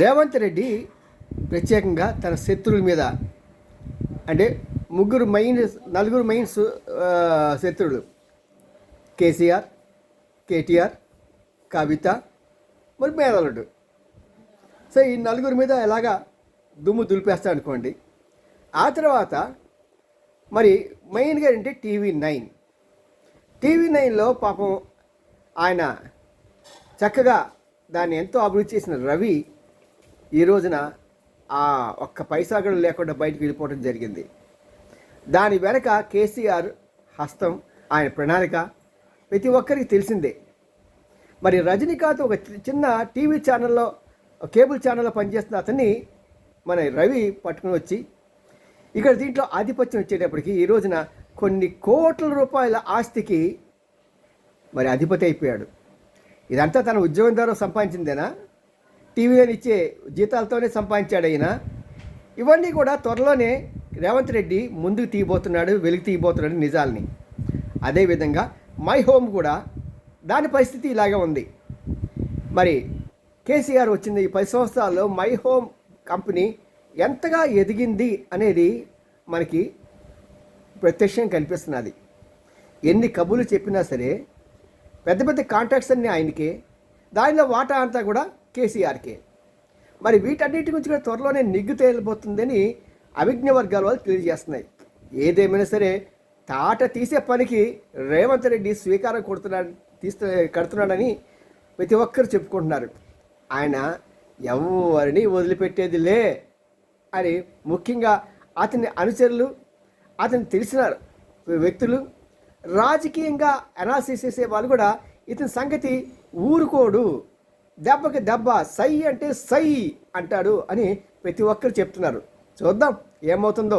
రేవంత్ రెడ్డి ప్రత్యేకంగా తన శత్రువుల మీద అంటే ముగ్గురు మెయిన్ నలుగురు మెయిన్ శత్రువులు. కేసీఆర్ కేటీఆర్ కవిత మరి మేనలుడు సో ఈ నలుగురి మీద ఎలాగా దుమ్ము దులిపేస్తా అనుకోండి ఆ తర్వాత మరి మెయిన్గా అంటే టీవీ నైన్. టీవీ నైన్లో పాపం ఆయన చక్కగా దాన్ని ఎంతో అభివృద్ధి చేసిన రవి ఈ రోజున ఆ ఒక్క పైసా కూడా లేకుండా బయటకు వెళ్ళిపోవడం జరిగింది. దాని వెనక కేసీఆర్ హస్తం ఆయన ప్రణాళిక ప్రతి ఒక్కరికి తెలిసిందే. మరి రజనీకాంత్ ఒక చి- చిన్న టీవీ ఛానల్లో కేబుల్ ఛానల్లో పనిచేస్తున్న అతన్ని మన రవి పట్టుకుని వచ్చి ఇక్కడ దీంట్లో ఆధిపత్యం వచ్చేటప్పటికి ఈ రోజున కొన్ని కోట్ల రూపాయల ఆస్తికి మరి అధిపతి అయిపోయాడు. ఇదంతా తన ఉద్యోగం ద్వారా సంపాదించిందేనా? టీవీలో ఇచ్చే జీతాలతోనే సంపాదించాడు అయినా ఇవన్నీ కూడా త్వరలోనే రేవంత్ రెడ్డి ముందుకు తీయబోతున్నాడు వెలికి తీయబోతున్నాడు నిజాల్ని. అదేవిధంగా మై హోమ్ కూడా దాని పరిస్థితి ఇలాగే ఉంది. మరి కేసీఆర్ వచ్చింది ఈ పది సంవత్సరాల్లో మై హోమ్ కంపెనీ ఎంతగా ఎదిగింది అనేది మనకి ప్రత్యక్షం కనిపిస్తున్నది. ఎన్ని కబుర్లు చెప్పినా సరే పెద్ద పెద్ద కాంట్రాక్ట్స్ అన్నీ ఆయనకే. దానిలో వాటా అంతా కూడా కేసీఆర్కే. మరి వీటన్నిటి గురించి కూడా త్వరలోనే నిగ్గు తేలిపోతుందని అభిజ్ఞ వర్గాల వాళ్ళు తెలియజేస్తున్నాయి. ఏదేమైనా సరే తాట తీసే పనికి రేవంత్ రెడ్డి స్వీకారం కొడుతున్నాడు తీస్తే కడుతున్నాడని ప్రతి ఒక్కరు చెప్పుకుంటున్నారు. ఆయన ఎవరిని వదిలిపెట్టేది లే అని ముఖ్యంగా అతని అనుచరులు అతను తెలిసిన వ్యక్తులు రాజకీయంగా అనాలిసిస్ చేసే వాళ్ళు కూడా ఇతని సంగతి ఊరుకోడు. దెబ్బకి దెబ్బ సై అంటే సై అంటాడు అని ప్రతి ఒక్కరు చెప్తున్నారు. చూద్దాం ఏమవుతుందో.